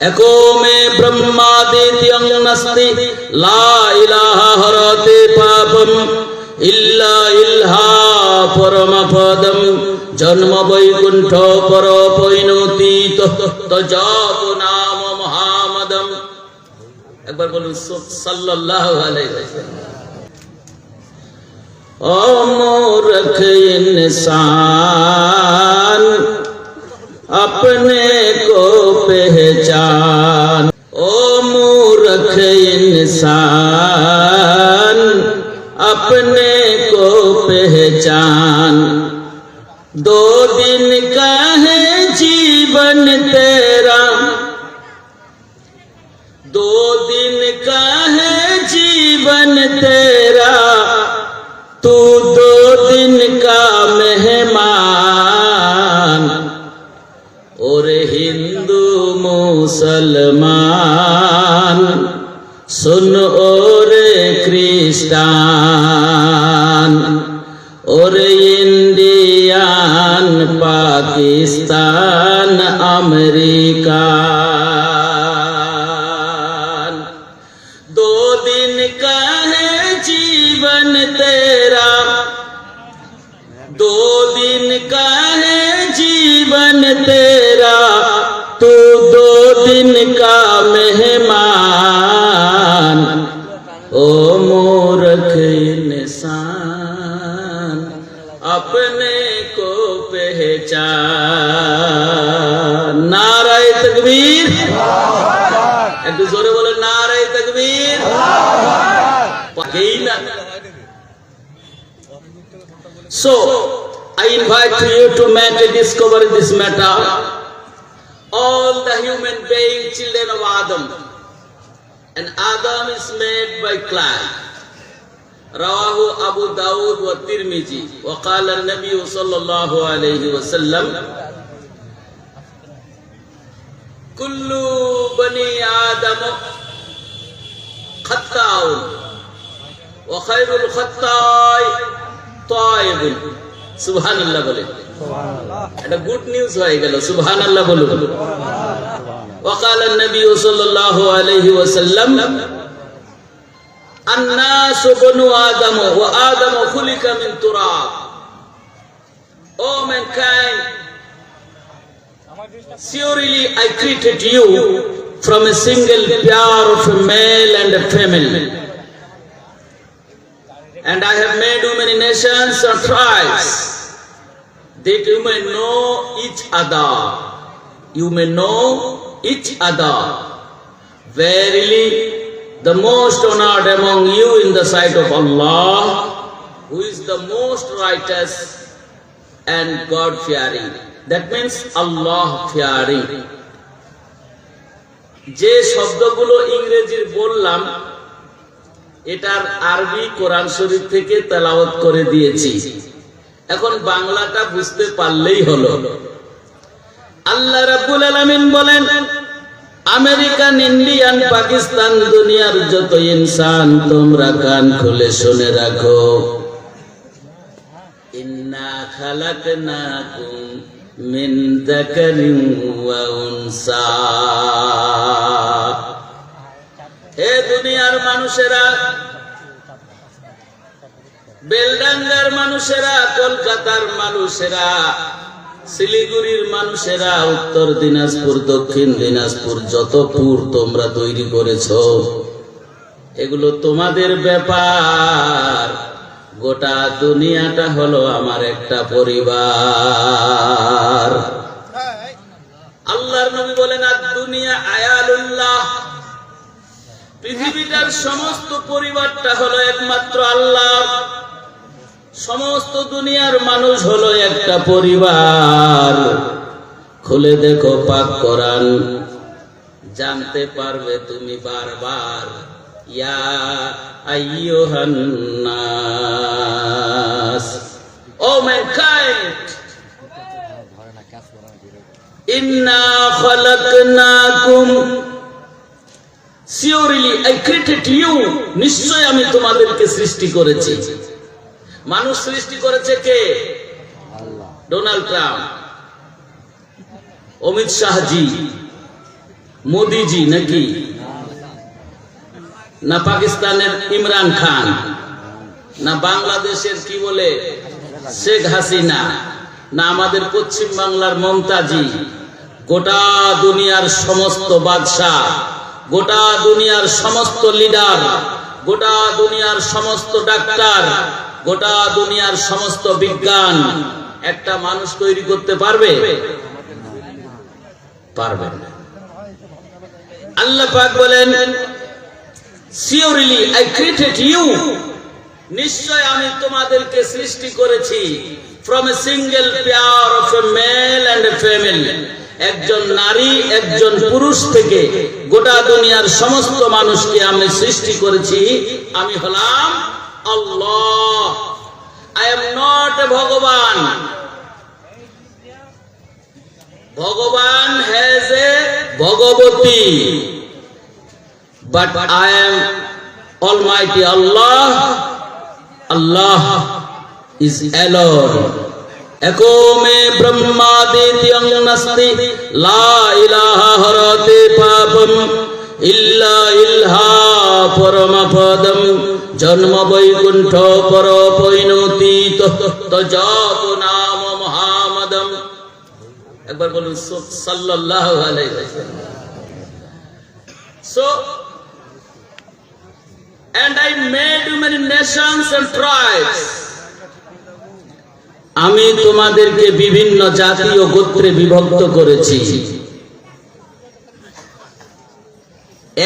एको मे ब्रह्मादित्यं नस्ति ला इलाहा हरते पापम इल्ला इल्हा परमपदम जन्म वैकुंठ पर পৈনতি তজাত নাম মহামদম একবার বলুন সাল্লাল্লাহু আলাইহি ওয়াসাল্লাম ओ मूर्ख इंसान अपने को पहचान। ओ मूर्ख इंसान, अपने को पहचान। दो दिन का है जीवन तेरा। दो दिन का है जीवन तेरा। तू मुसलमान, सुन और क्रिस्तान और इंडियन, पाकिस्तान अमेरिका दो दिन का है जीवन तेरा, दो दिन का है जीवन तेरा। একটু জোরে বলে নারাই তকবীর পাকেই না So, I invite you to make a discover this matter. All the human being children of Adam. And Adam is made by clay. رواه أبو داود والترمذي وقال النبي صلى الله عليه وسلم كل بني آدم خطاء وخير الخطاء طائب সুবহান আল্লাহ বলে এটা গুড নিউজ হয়ে গেল সুবহান আল্লাহ বলুন وقال النبي صلى الله عليه وسلم الناس بنو آدم وآدم خلق من تراب Oh mankind Surely I created you from a single pair of a male and a female. And I have made you many nations and tribes that you may know each other. You may know each other. Verily, the most honored among you in the sight of Allah, who is the most righteous and God That means Allah fearing. যে শব্দগুলো ইংরেজির বললাম, এটার আরবি কোরআন শরীফ থেকে তেলাওয়াত করে দিয়েছি। এখন বাংলাটা বুঝতে পারলেই হলো। আল্লাহ রাব্বুল আলামিন বলেন, আমেরিকান, ইন্ডিয়ান, পাকিস্তান দুনিয়ার যত ইনসান, তোমরা কান খুলে শুনে রাখো। ইন্না খালাকনাকুম মিন যাকারিন ওয়া হে দুনিয়ার মানুষেরা, বেলডাঙ্গার মানুষেরা, কলকাতার মানুষেরা, শিলিগুড়ির মানুষেরা, উত্তর দিনাজপুর, দক্ষিণ দিনাজপুর, যত পুর তোমরা তৈরি করেছ, এগুলো তোমাদের ব্যাপার। গোটা দুনিয়াটা হলো আমার একটা পরিবার। আল্লাহর নবী বলেন, আর দুনিয়া আয়ালুল্লাহ। পৃথিবীটার সমস্ত পরিবারটা হলো একমাত্র আল্লাহ। সমস্ত দুনিয়ার মানুষ হলো একটা পরিবার। খুলে দেখো পাক করান জানতে পারবে তুমি বারবার। ইয়া আইয়ুহান আই নিশ্চয় আমি তোমাদেরকে সৃষ্টি করেছি। মানুষ সৃষ্টি করেছে কে? Donald Trump. অমিত শাহজি। মোদিজি নাকি? না পাকিস্তানের ইমরান খান, না বাংলাদেশের কি বলে, শেখ হাসিনা, না আমাদের পশ্চিম বাংলার মমতাজি, গোটা দুনিয়ার সমস্ত বাদশাহ, গোটা দুনিয়ার সমস্ত লিডার, গোটা দুনিয়ার সমস্ত ডাক্তার, গোটা দুনিয়ার সমস্ত বিজ্ঞান, একটা মানুষ তৈরি করতে পারবে? পারবে আল্লাহ পাক বলেন সিওরিলি আই ক্রিয়েটেড ইউ নিশ্চয় আমি তোমাদেরকে সৃষ্টি করেছি from a single pair of a male and a female একজন নারী, একজন পুরুষ থেকে গোটা দুনিয়ার সমস্ত মানুষকে আমি সৃষ্টি করেছি। আমি হলাম Allah. I am not a bhagwan. Bhagwan has a bhagwati. But I am Almighty Allah. Allah is alone. একো মে ব্রহ্মাদিত্যং নাস্তি লা ইলাহা হরতে পাপম ইল্লা ইলহা পরমপদম জন্ম বৈকুণ্ঠ পর পৈনতি তজাব নাম মহামদম একবার বলুন সাল্লাল্লাহু আলাইহি ওয়াসাল্লাম so and I made many nations and tribes. আমি তোমাদেরকে বিভিন্ন জাতি ও গোত্রে বিভক্ত করেছি।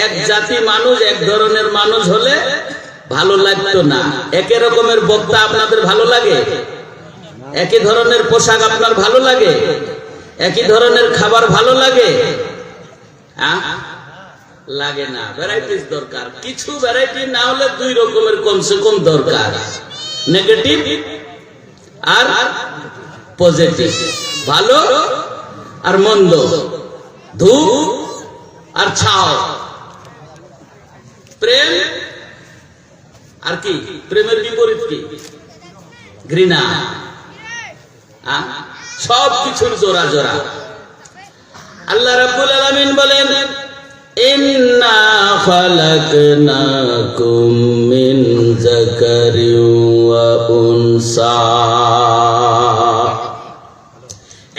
এক জাতি মানুষ, এক ধরনের মানুষ হলে ভালো লাগতো না। একই রকমের বক্তা আপনাদের ভালো লাগে? একই ধরনের পোশাক আপনার ভালো লাগে? একই ধরনের খাবার ভালো লাগে? হ্যাঁ লাগে না। ভ্যারাইটিস দরকার। কিছু ভ্যারাইটি না হলে দুই রকমের কমসে কম দরকার। নেগেটিভ আর পজিটিভ ভালো আর মন্দ। ধূপ আর ছাও। প্রেম আর কি? প্রেমের বিপরীত কি? ঘৃণা? সব কিছুর জোড়া জোড়া। আল্লাহ রাব্বুল আলামিন বলেন ইন্না খালাকনাকুম মিন যাকারিন ওয়া উনসা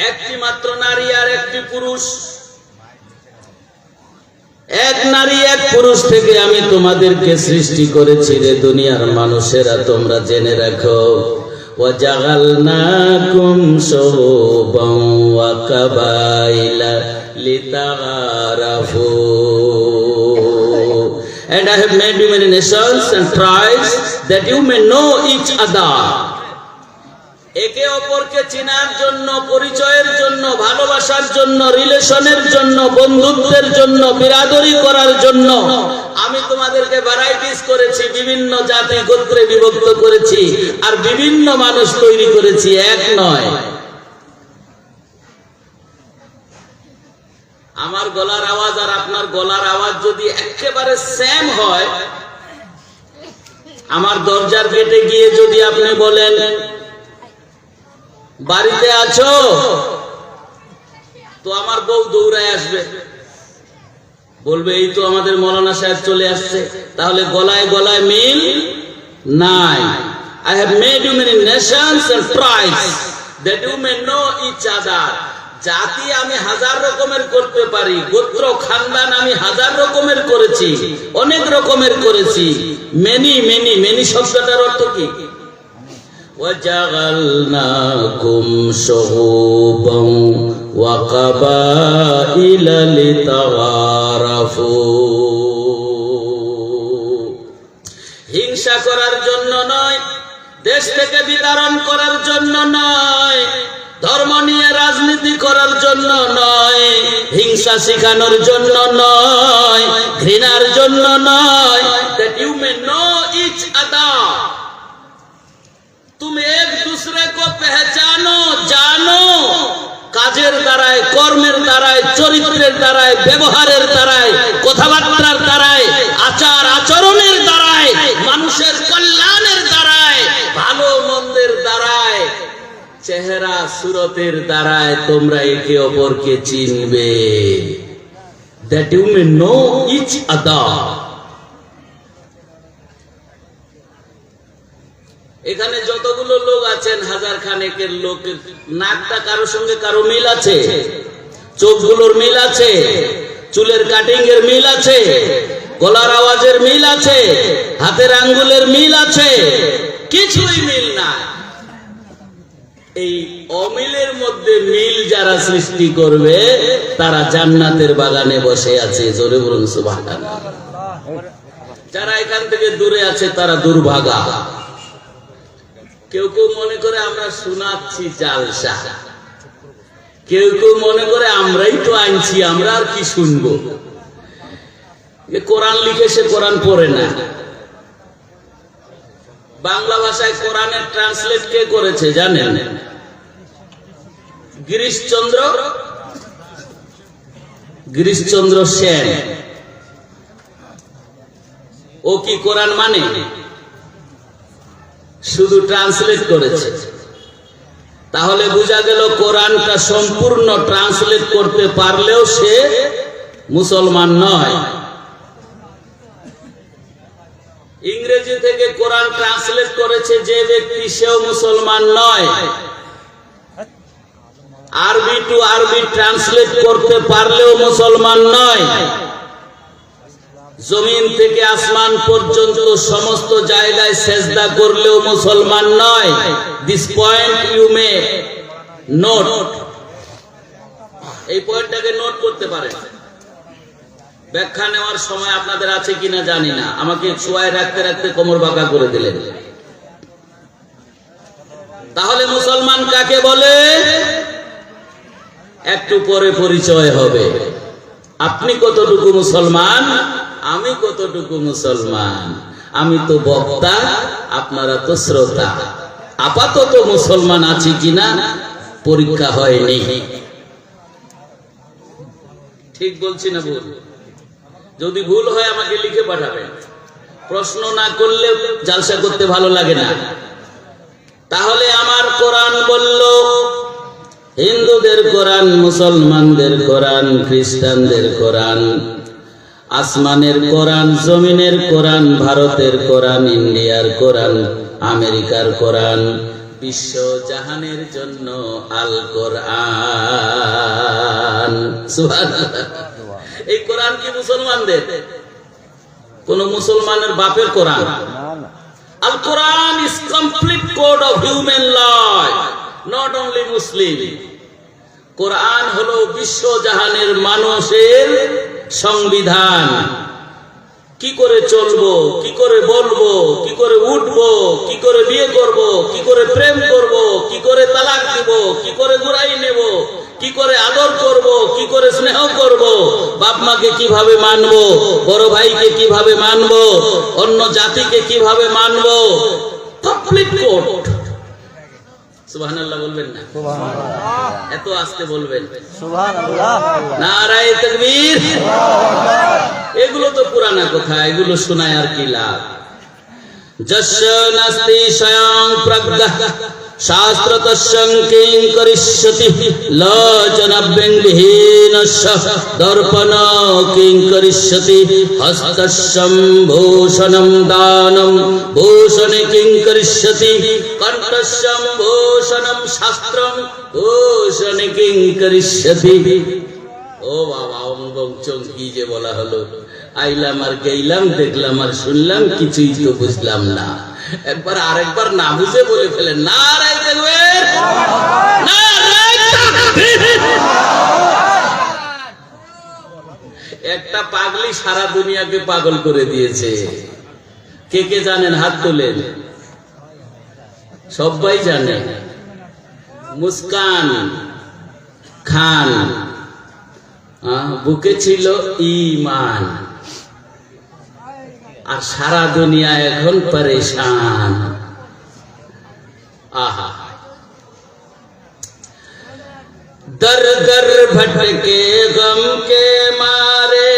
একটি মাত্র নারী আর একটি পুরুষ এক নারী এক পুরুষ থেকে আমি তোমাদেরকে সৃষ্টি করেছি রে দুনিয়ার মানুষেরা তোমরা জেনে রাখো وجعلناكم شعوبا وقبائل لتعارفوا And I have made you many nations and tribes that you may know each other. একে অপরকে চেনার জন্য, পরিচয়ের জন্য, ভালোবাসার জন্য, রিলেশনের জন্য, বন্ধুত্বের জন্য, বিরাদরি করার জন্য আমি তোমাদেরকে ভ্যারাইটিস করেছি, বিভিন্ন জাতি, গোত্রে বিভক্ত করেছি, আর বিভিন্ন মানুষ তৈরি করেছি, এক নয় আমার গলার আওয়াজ আর আপনার গলার আওয়াজ যদি একেবারে সেম হয়, আমার দরজার গেটে গিয়ে যদি আপনি বলেন, বাড়িতে আছো? তো আমার বউ দৌড়ায় আসবে। বলবে, এই তো আমাদের মৌলানা সাহেব চলে আসছে। তাহলে গলায় গলায় মিল নাই। I have made you many nations and that you may know each other জাতি আমি হাজার রকমের করতে পারি গোত্র খানদান আমি হাজার রকমের করেছি অনেক রকমের করেছি মেনি মেনি মেনি শব্দটার অর্থ কি وجعلناكم شعوبا وقبائل لتعارفوا হিংসা করার জন্য নয় দেশ থেকে বিতরণ করার জন্য নয় ধর্ম নিয়ে রাজনীতি করার জন্য নয় হিংসা শিখানোর জন্য নয় ঘৃণার জন্য নয় that you may know each other तुम एक दूसरे को पहचानो জানো কাজের দ্বারায় কর্মের দ্বারায় চরিত্রের দ্বারায় ব্যবহারের দ্বারায় কথাবার্তার চেহারা সুরতের দ্বারায় তোমরা একে অপরকে চিনবে। That you may know each other. এখানে যতগুলো লোক আছেন হাজার খানেকের লোক, নাকটা কারোর সঙ্গে কারও মিল আছে? চোখগুলোর মিল আছে? চুলের কাটিং এর মিল আছে? গলার আওয়াজের মিল আছে? হাতের আঙ্গুলের মিল আছে? কিছুই মিল না এই অমিলের মধ্যে মিল যারা সৃষ্টি করবে, তারা জান্নাতের বাগানে বসে আছে। জোরে বলুন, সুবহানাল্লাহ। যারা এখান থেকে দূরে আছে, তারা দুর্ভাগা। কেউ কেউ মনে করে আমরা শোনাচ্ছি জালসা। কেউ কেউ মনে করে আমরাই তো আনছি, আমরা আর কি শুনব? কোরআন লিখে সে কোরআন পড়ে না। বাংলা ভাষায় কোরআনের ট্রান্সলেট কে করেছে, জানেন? গিরিশচন্দ্র? গিরিশচন্দ্র সেন। ও কি কোরআন মানে? শুধু ট্রান্সলেট করেছে। তাহলে বোঝা গেল কোরআনটা সম্পূর্ণ ট্রান্সলেট করতে পারলেও সে মুসলমান নয়। ইংরেজি থেকে কোরআন ট্রান্সলেট করেছে যে ব্যক্তি সেও মুসলমান নয়। আরবি টু আরবি ট্রান্সলেট করতে পারলেও মুসলমান নয়। জমিন থেকে আসমান পর্যন্ত সমস্ত জায়গায় সেজদা করলেও মুসলমান নয়। This point you may note এই পয়েন্টটাকে নোট করতে পারে। ব্যাখ্যা নেওয়ার সময় আপনাদের আছে কিনা জানি না। আমাকে ছোঁয়ায় রাখতে রাখতে কোমর বাঁকা করে দিলেন। তাহলে মুসলমান কাকে বলে? একটু পরে পরিচয় হবে। আপনি কতটুকু মুসলমান? আমি কতটুকু মুসলমান? আমি তো বক্তা, আপনারা তো শ্রোতা। আপাতত মুসলমান আছি কিনা পরীক্ষা হয়নি। ঠিক বলছি না ভুল? যদি ভুল হয় আমাকে লিখে পাঠাবেন। প্রশ্ন না করলে জালসা করতে ভালো লাগে না। তাহলে আমার কোরআন বলল হিন্দুদের কোরআন মুসলমানদের কোরআন খ্রিস্টানদের কোরআন আসমানের কোরআন জমিনের কোরআন ভারতের কোরআন ইন্ডিয়ার কোরআন আমেরিকার কোরআন বিশ্ব জাহানের জন্য আল কোরআন। এই কোরআন কি মুসলমানদের? কোন মুসলমানের বাপের Quran? Al Quran is complete code of human life, not only Muslim Quran হলো বিশ্ব জাহানের মানুষের সংবিধান। কি করে চলবো, কি করে বলব, কি করে উঠবো, কি করে বিয়ে করব, কি করে প্রেম করব, কি করে তালাক দিব, কি করে ঘুরাই নেব, কি করে আদর করব, কি করে স্নেহ করব, বাপ মাকে কীভাবে মানবো, বড় ভাইকে কীভাবে মানব, অন্য জাতিকে কীভাবে মানব? কমপ্লিট কোড সুবহানাল্লাহ বলবেন না? এত আস্তে বলবেন। নারায় তকবীর। এগুলো তো পুরানা কথা এগুলো শোনায় আর কি লাভ? যস্য নাস্তি স্বয়ং প্রজ্ঞ। শাস্ত্র তস্যং কিং করিষ্যতি। লোচনব্যংবিহীনস্য দর্পণ কিং করিষ্যতি। হস্তস্যং ভূষণম দানম। ভূষণে কিং করিষ্যতি। কণ্ঠস্যং ভূষণম শাস্ত্রম। ভূষণে কিং করিষ্যতি। ও বাবা, অঙ্গং চং কি যে বলা হলো। আইলাম আর গেইলাম, দেখলাম আর শুনলাম, কিছুই তো বুঝলাম না। একবার আরেকবার না বুঝে বলে ফেলেন, না। একটা পাগলি সারা দুনিয়াকে পাগল করে দিয়েছে। কে কে জানেন? হাত তোলেন। সবাই জানে। মুস্কান, খান। বুকে ছিল ইমান। और सारा दुनिया एन परेशान आहा दर दर भटके गम के मारे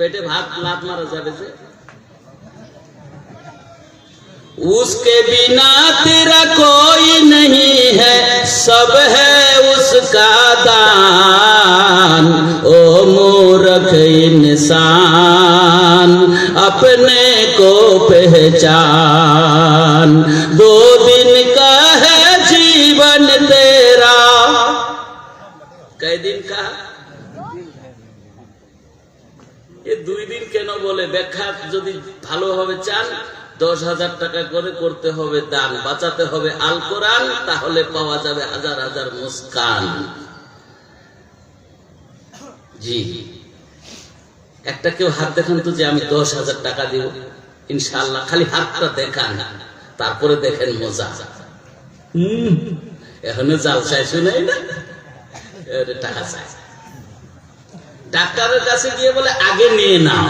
পেটে ভাত লাত মারা যাবে যে उसके बिना तेरा कोई नहीं है सब है उसका दान ओ मूर्ख इंसान अपने को पहचान যদি ভালোভাবে চান, দশ হাজার টাকা করে করতে হবে দান, বাঁচাতে হবে আল কোরআন, তাহলে পাওয়া যাবে হাজার হাজার মুস্কান। জি। একটা কেউ হাত দেখান তো যে আমি দশ হাজার টাকা দিব, ইনশাআল্লাহ, খালি হাতটা দেখান, তারপরে দেখেন মজা। হুম, এখনও জাল চাই শুনাই না? এবারে টাকা চাই। ডাক্তারের কাছে গিয়ে বলে, আগে নিয়ে নাও।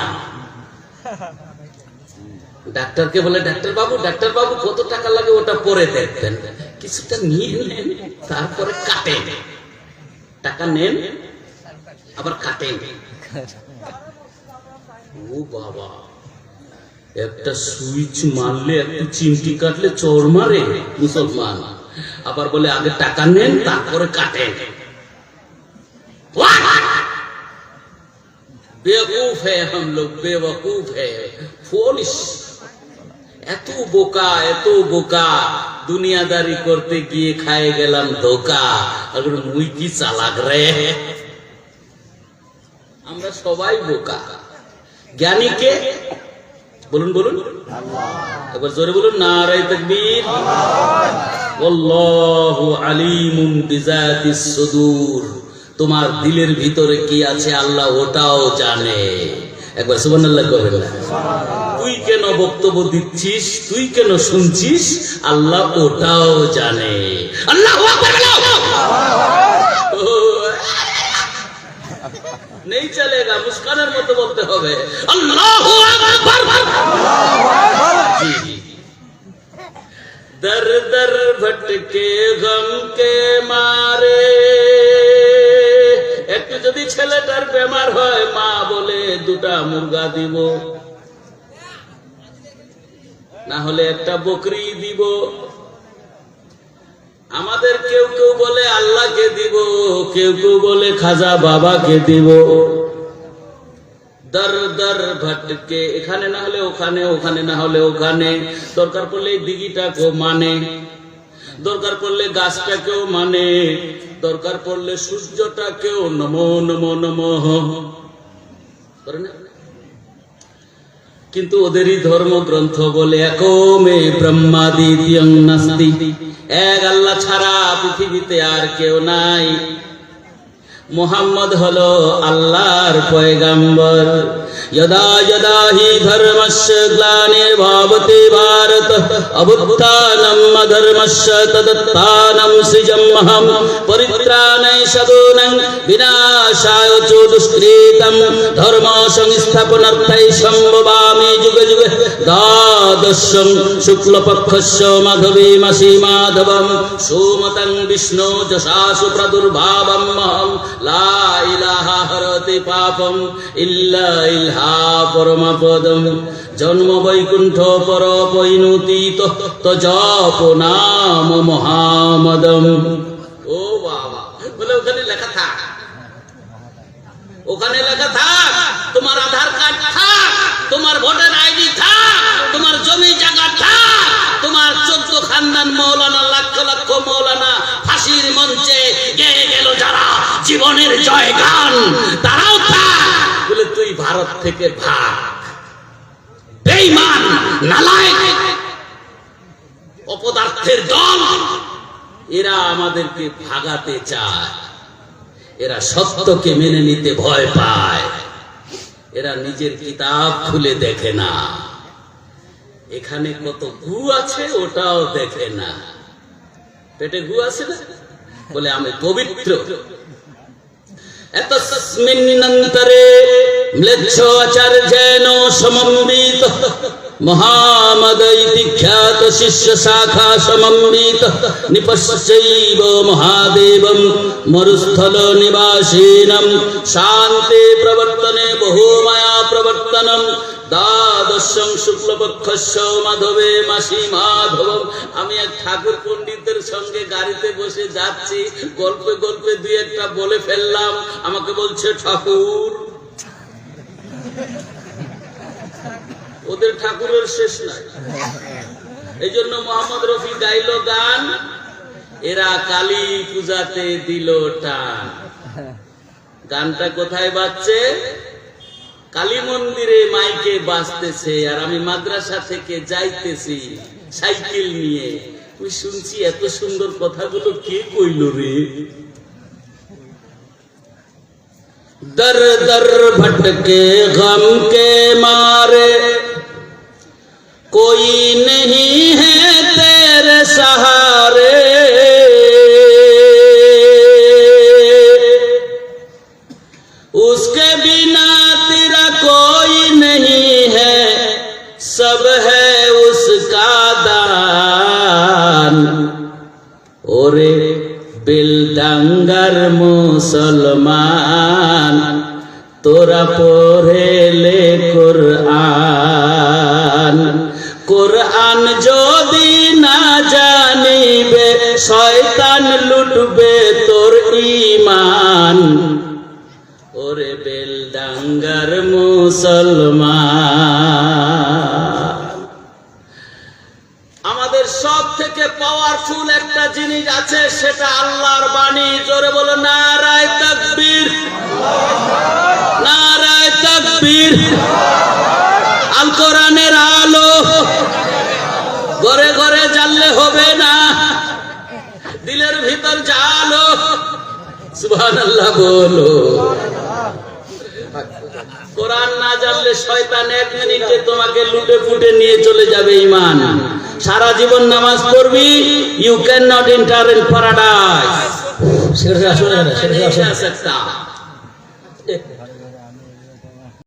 ডাক্তারকে বলে ডাক্তার বাবু ডাক্তার বাবু কত টাকা লাগে ওটা পরে দেখবেন। কিছুটা নিয়ে নেন, তারপরে কাটেন। টাকা নেন, আবার কাটেন। ও বাবা, একটা সুইচ মারলে, একটু চিমটি কাটলে চোর মারে মুসলমান। আবার বলে, আগে টাকা নেন, তারপরে কাটেন। বেকুফ है हम লোক বেবকুফ है ফোলিস এত বোকা এত বোকা। দুনিয়াদারি করতে গিয়ে খায় গেলাম ধোকা। এখন মুই কি চালাক রে? আমরা সবাই বোকা। জ্ঞানী কে? বলুন বলুন। একবার জোরে বলুন, নারায় তকবীর। আল্লাহু আলিমুন বিজাতিস সুদূর। তোমার দিলের ভিতরে কি আছে আল্লাহ ওটাও জানে। একবার সুবানাল্লাহ করবেন তুই কেন বক্তব্য দিচ্ছিস? তুই কেন শুনছিস? আল্লাহ ওটাও জানে। আল্লাহ নেই চলেগা মুস্কানের মতো বলতে হবে। আল্লাহ দর দর ভটকে গম কে মা ছেলেটার বেমার হয়, মা বলে দুটা মুরগা দিব। না হলে একটা বকরি দিব। আমাদের কেউ কেউ বলে আল্লাহকে দিব, কেউ কেউ বলে খাজা বাবাকে দিব। দর দর ভটকে, এখানে না হলে ওখানে ওখানে না হলে ওখানে। দরকার পড়লে দিঘিটাকেও মানে। দরকার পড়লে গাছটাকেও মানে দরকার পড়লে সূর্যটাকেও নমো নমো নমো। করে কিন্তু ওদেরই ধর্মগ্রন্থ বলে, একমে ব্রহ্মা দ্বিতীয়ং নাস্তি। এক আল্লাহ ছাড়া পৃথিবীতে আর কেউ নাই। মোহাম্মদ হলো আল্লাহর পয়গাম্বর। ধর্মস্য গ্লানির্ভাবতে ভারত অবুত্থানম অধর্মস্য তদত্থানম সৃজমহম পরিত্রাণায় সগুণং বিনাশায় চ দুষ্কৃতম ধর্ম সংস্থাপনার্থায় সম্ভবামি যুগে যুগে দ্বাদশম শুক্লপক্ষস্য মাধবী মাসি মাধবম সুমতং বিষ্ণু যশাসু প্রাদুর্ভাবম মহম লা ইলাহা হরতি পাপম ইল্লা ইলহা পরমপদম জন্ম বৈকুণ্ঠ পর পৈনুতীত তো জপ নাম মহামদম ও বাবা বলে ওখানে লেখা থাক ওখানে লেখা থাক তোমার আধার কার্ড থাক তোমার ভোটার আইডি থাক তোমার জমি জায়গা থাক তোমার চোদ্দ খানদান মৌলানা লক্ষ লক্ষ মৌলানা ফাঁসির মঞ্চে গেয়ে গেল যারা জীবনের জয় গান তারাও থাক বলে তুই ভারত থেকে ভাগ। বেইমান নালায়ক, অপদার্থের দল, এরা আমাদেরকে ভাগাতে চায়। এরা সত্যকে মেনে নিতে ভয় পায়। এরা নিজের কিতাব খুলে দেখে না। এখানে কত গু আছে ওটাও দেখে না। পেটে গু আছে না? বলে, আমি পবিত্র। এতস্মিন্নন্তরে ম্লেচ্ছাচার্যেন সমন্বিত মহামদ ইতি খ্যাত শিষ্য শাখা সমন্বিত নিপশ্চৈব মহাদেবম মরুস্থল নিবাসীনম, শান্তি প্রবর্তনে বহুমায়া প্রবর্তনম, দ্বাদশং শুক্লপক্ষস্য মাধবে মাসি মাধবম। আমি এক ঠাকুর পণ্ডিতের সঙ্গে গাড়িতে বসে যাচ্ছি, গল্পে গল্পে দুই একটা বলে ফেললাম। আমাকে বলছে, ঠাকুর ওদের ঠাকুরের শেষ নাই। এই জন্য মোহাম্মদ রফি গাইল গান, এরা কালী পূজাতে দিল টান। গানটা কোথায় বাজছে? কালী মন্দিরে মাইকে বাজতেছে, আর আমি মাদ্রাসা থেকে যাইতেছি সাইকেল নিয়ে। তুই শুনছি এত সুন্দর কথাগুলো কে কইল রে? দর দর ভটকে, গমকে মারে। कोई नहीं है থেকে পাওয়ারফুল একটা জিনিস আছে, সেটা আল্লাহর বাণী। জোরে বলো, নারায় তাকবীর। নারায় তাকবীর। আল কোরআনের আলো। ঘরে ঘরে জ্বাললে হবে না। দিলের ভিতর জালো সুবহানাল্লাহ বলো। কোরআন না জানলে শয়তান এক মিনিটে তোমাকে লুটে ফুটে নিয়ে চলে যাবে ইমান সারা জীবন নামাজ পড়বি you can not enter in paradise সেটা আসলে সেটা আসলে